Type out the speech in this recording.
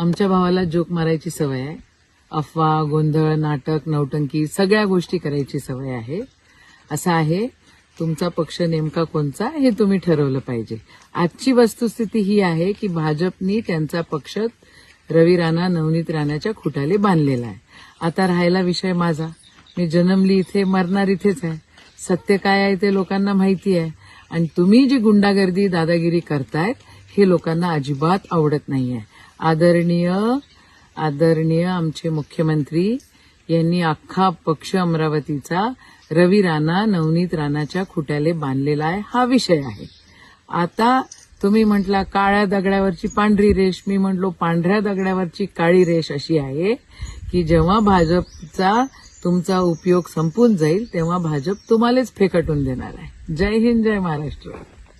आमच्या भावाला जोक मारायची सवय आहे. अफवा गोंधळ नाटक नौटंकी सगळ्या गोष्टी करायची सवय आहे. असं आहे तुमचा पक्ष नेमका कोणचा हे तुम्ही ठरवलं पाहिजे. आजची वस्तुस्थिती ही आहे की भाजपनी त्यांचा पक्ष रवी राणा नवनीत राणाच्या खुटाले बांधलेला आहे. आता राहायला विषय माझा. मी जन्मली इथे मरणार इथेच आहे. सत्य काय आहे ते लोकांना माहिती आहे. आणि तुम्ही जी गुंडागर्दी दादागिरी करतायत हे लोकांना अजिबात आवडत नाहीये. आदरणीय आदरणीय आमचे मुख्यमंत्री यांनी अख्खा पक्ष अमरावतीचा रवी राणा नवनीत राणाच्या खुट्याले बांधलेला आहे. हा विषय आहे. आता तुम्ही म्हटला काळ्या दगडावरची पांढरी रेष मी म्हटलो पांढऱ्या दगडावरची काळी रेष अशी आहे की जेव्हा भाजपचा तुमचा उपयोग संपून जाईल तेव्हा भाजप तुम्हालाच फेकटून देणार आहे. जय हिंद जय महाराष्ट्र.